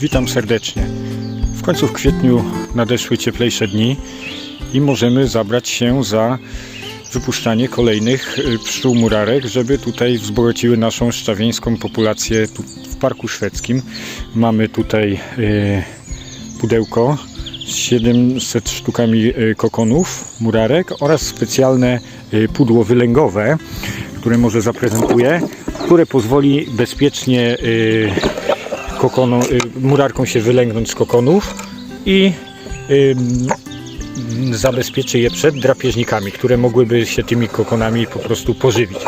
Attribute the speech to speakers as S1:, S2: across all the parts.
S1: Witam serdecznie. W końcu w kwietniu nadeszły cieplejsze dni i możemy zabrać się za wypuszczanie kolejnych y, pszczół murarek, żeby tutaj wzbogociły naszą szczawieńską populację w Parku Szwedzkim. Mamy tutaj y, pudełko z 700 sztukami y, kokonów murarek oraz specjalne pudło wylęgowe, które może zaprezentuję, które pozwoli bezpiecznie kokoną, y, murarką się wylęgnąć z kokonów i zabezpieczy je przed drapieżnikami, które mogłyby się tymi kokonami po prostu pożywić.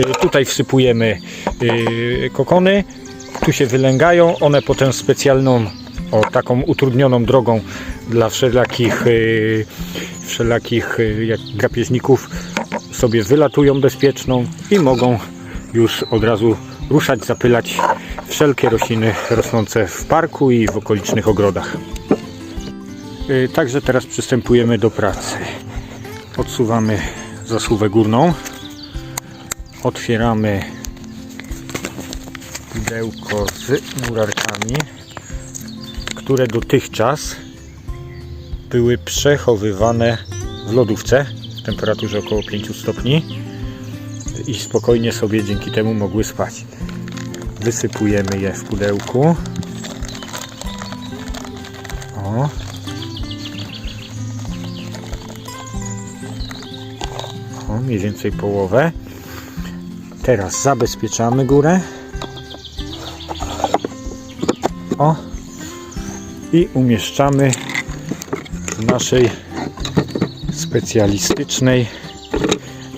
S1: Y, Tutaj wsypujemy y, kokony, tu się wylęgają, one potem specjalną, o taką utrudnioną drogą dla wszelakich, y, wszelakich jak drapieżników sobie wylatują bezpieczną i mogą już od razu ruszać, zapylać wszelkie rośliny rosnące w parku i w okolicznych ogrodach. Y, Także teraz przystępujemy do pracy. Odsuwamy zasuwę górną. Otwieramy pudełko z murarkami, które dotychczas były przechowywane w lodówce w temperaturze około 5 stopni i spokojnie sobie dzięki temu mogły spać. Wysypujemy je w pudełku. O. O, mniej więcej połowę. Teraz zabezpieczamy górę. O. I umieszczamy w naszej specjalistycznej,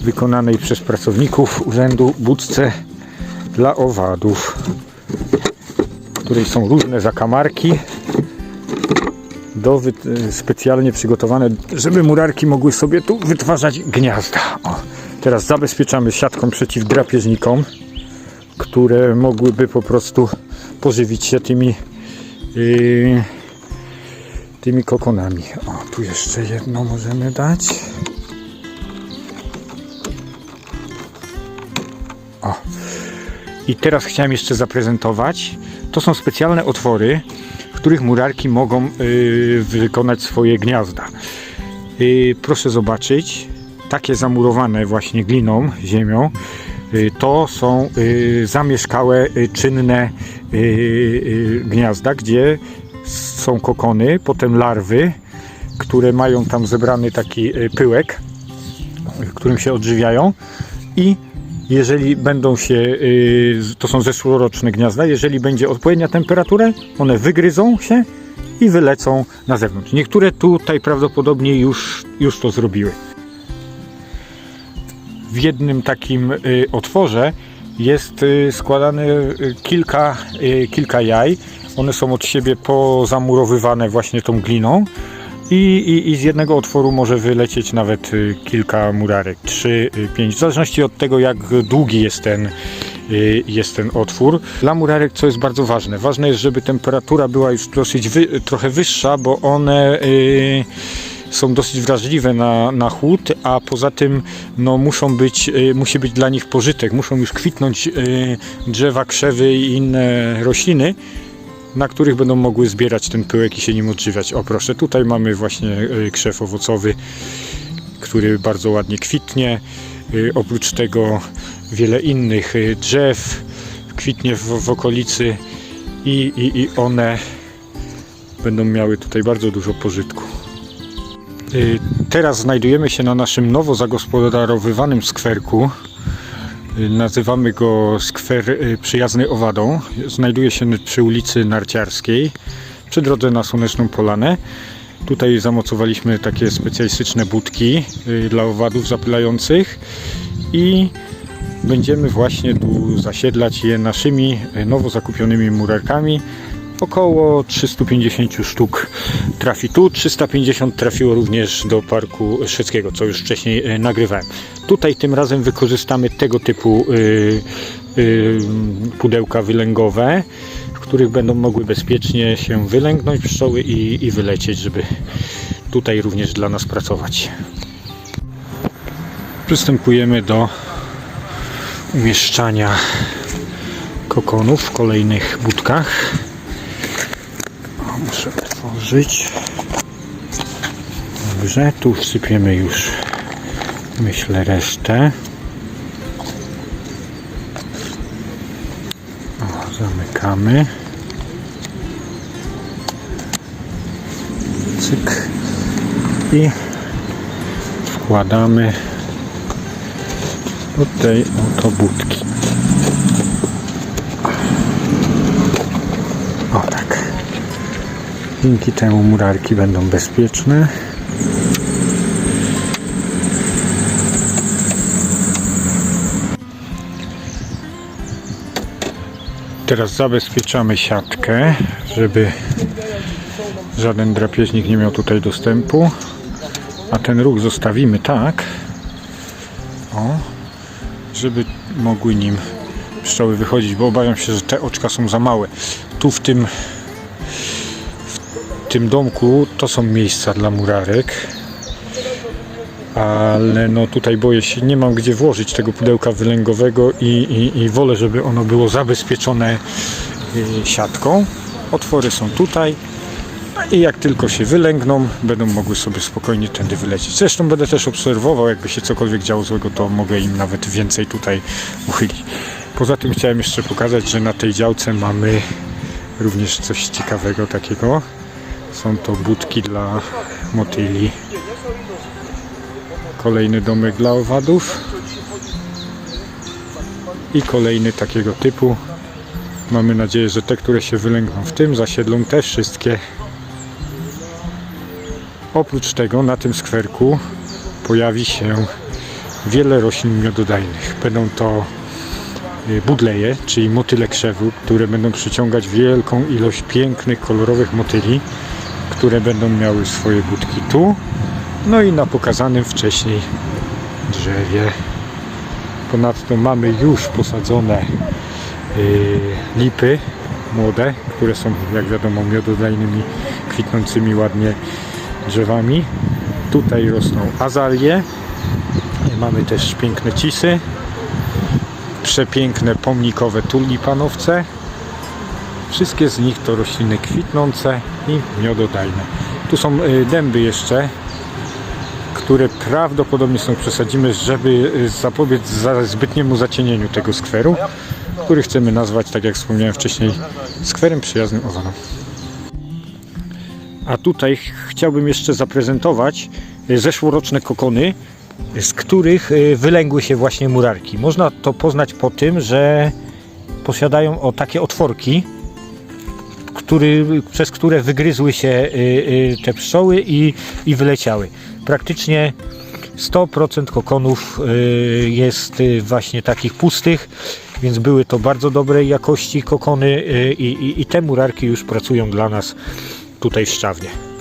S1: wykonanej przez pracowników urzędu budce dla owadów, w której są różne zakamarki do wy- specjalnie przygotowane, żeby murarki mogły sobie tu wytwarzać gniazda. O, teraz zabezpieczamy siatką przeciw drapieżnikom, które mogłyby po prostu pożywić się tymi yy, tymi kokonami. O, tu jeszcze jedno możemy dać. O. I teraz chciałem jeszcze zaprezentować. To są specjalne otwory, w których murarki mogą y, wykonać swoje gniazda. Y, proszę zobaczyć, takie zamurowane właśnie gliną, ziemią, y, to są y, zamieszkałe, y, czynne y, y, gniazda, gdzie są kokony, potem larwy, które mają tam zebrany taki y, pyłek, którym się odżywiają i jeżeli będą się, y, to są zeszłoroczne gniazda, jeżeli będzie odpowiednia temperatura, one wygryzą się i wylecą na zewnątrz. Niektóre tutaj prawdopodobnie już, już to zrobiły. W jednym takim y, otworze jest y, składane kilka, kilka jaj. One są od siebie pozamurowywane właśnie tą gliną. I, i, I z jednego otworu może wylecieć nawet y, kilka murarek, 3, 5, w zależności od tego, jak długi jest ten, y, jest ten otwór. Dla murarek, co jest bardzo ważne, ważne jest, żeby temperatura była już dosyć wy, trochę wyższa, bo one y, są dosyć wrażliwe na, na chłód, a poza tym no, muszą być, y, musi być dla nich pożytek, muszą już kwitnąć y, drzewa, krzewy i inne rośliny na których będą mogły zbierać ten pyłek i się nim odżywiać. O proszę, tutaj mamy właśnie y, krzew owocowy, który bardzo ładnie kwitnie. Y, Oprócz tego wiele innych y, drzew kwitnie w, w okolicy i, i, i one będą miały tutaj bardzo dużo pożytku. Teraz znajdujemy się na naszym nowo zagospodarowywanym skwerku. Nazywamy go skwer y, przyjazny owadą. Znajduje się przy ulicy Narciarskiej, przy drodze na Słoneczną Polanę. Tutaj zamocowaliśmy takie specjalistyczne budki y, dla owadów zapylających i będziemy właśnie tu zasiedlać je naszymi y, nowo zakupionymi murarkami. Około 350 sztuk trafi tu, 350 trafiło również do Parku Szwedzkiego, co już wcześniej e, nagrywałem. Tutaj tym razem wykorzystamy tego typu y, y, pudełka wylęgowe, w których będą mogły bezpiecznie się wylęgnąć pszczoły i, i wylecieć, żeby tutaj również dla nas pracować. Przystępujemy do umieszczania kokonów w kolejnych budkach. Muszę otworzyć. Dobrze, tu wsypiemy już, myślę, resztę. O, zamykamy. Cyk. I wkładamy do tej oto budki. O tak. Dzięki temu murarki będą bezpieczne. Teraz zabezpieczamy siatkę, żeby żaden drapieżnik nie miał tutaj dostępu. A ten róg zostawimy tak, o, żeby mogły nim pszczoły wychodzić, bo obawiam się, że te oczka są za małe. Tu w tym tym domku to są miejsca dla murarek. Ale no tutaj boję się, nie mam gdzie włożyć tego pudełka wylęgowego i, i, i wolę, żeby ono było zabezpieczone y, siatką. Otwory są tutaj i jak tylko się wylęgną, będą mogły sobie spokojnie tędy wylecieć. Zresztą będę też obserwował, jakby się cokolwiek działo złego, to mogę im nawet więcej tutaj uchylić. Poza tym chciałem jeszcze pokazać, że na tej działce mamy również coś ciekawego takiego. Są to budki dla motyli. Kolejny domek dla owadów. I kolejny takiego typu. Mamy nadzieję, że te, które się wylęgną w tym, zasiedlą te wszystkie. Oprócz tego na tym skwerku pojawi się wiele roślin miododajnych. Będą to y, budleje, czyli motyle krzewu, które będą przyciągać wielką ilość pięknych, kolorowych motyli, które będą miały swoje budki tu, no i na pokazanym wcześniej drzewie. Ponadto mamy już posadzone y, lipy młode, które są jak wiadomo miododajnymi, kwitnącymi ładnie drzewami. Tutaj rosną azalie. Mamy też piękne cisy. Przepiękne pomnikowe tulipanowce. Wszystkie z nich to rośliny kwitnące i miododajne. Tu są y, dęby jeszcze, które prawdopodobnie są przesadzimy, żeby y, zapobiec za zbytniemu zacienieniu tego skweru, który chcemy nazwać, tak jak wspomniałem wcześniej, skwerem przyjaznym owadom. A tutaj ch- chciałbym jeszcze zaprezentować y, zeszłoroczne kokony, z których wylęgły się właśnie murarki. Można to poznać po tym, że posiadają o takie otworki, który, przez które wygryzły się y, y, te pszczoły i, i wyleciały. Praktycznie 100% kokonów y, jest właśnie takich pustych, więc były to bardzo dobrej jakości kokony i, i, i te murarki już pracują dla nas tutaj w Szczawnie.